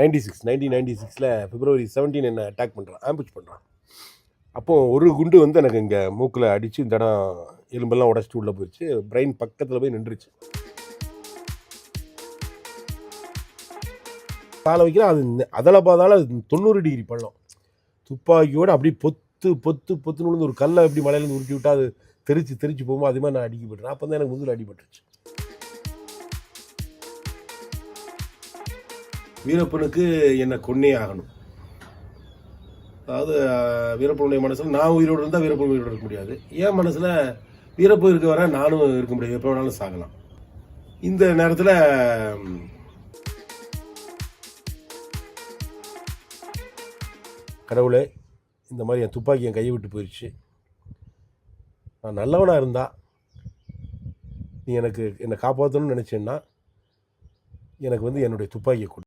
Ninety six nineteen ninety சிக்ஸில் பிப்ரவரி seventeen என்ன attack பண்ணுறான் ஆம்பிச் பண்ணுறான் அப்போது ஒரு குண்டு வந்து எனக்கு இங்கே மூக்கில் அடித்து இந்த இடம் எலும்பெல்லாம் உடச்சிட்டு உள்ளே போயிடுச்சு. பிரெயின் பக்கத்தில் போய் நின்றுச்சு. காலை வைக்கிறேன். அது அதில் பார்த்தாலும் அது தொண்ணூறு டிகிரி பள்ளம். துப்பாக்கியோடு அப்படியே பொத்து பொத்து பொத்துன்னு ஒரு கல்லை எப்படி மலையிலேருந்து உருட்டி விட்டா அது தெரிச்சு தெரிச்சு போகும்போது அதே மாதிரி நான் அடிக்கப்பட்டுறேன் அப்போ தான் எனக்கு முதுகில் அடிபட்டுருச்சு. வீரப்பனுக்கு என்னை கொன்னே ஆகணும். அதாவது வீரப்பனுடைய மனசில் நான் உயிரோடு இருந்தால் வீரப்பன் உயிரோடு இருக்க முடியாது. என் மனசில் வீரப்பன் இருக்க வர நானும் இருக்க முடியாது. எப்போ வேணாலும் சாகலாம். இந்த நேரத்தில் கடவுளே இந்த மாதிரி என் துப்பாக்கி என் கையை விட்டு போயிடுச்சு நான் நல்லவனாக இருந்தா நீ எனக்கு என்னை காப்பாற்றணும்னு நினச்சேன்னா எனக்கு வந்து என்னுடைய துப்பாக்கியை கொடு.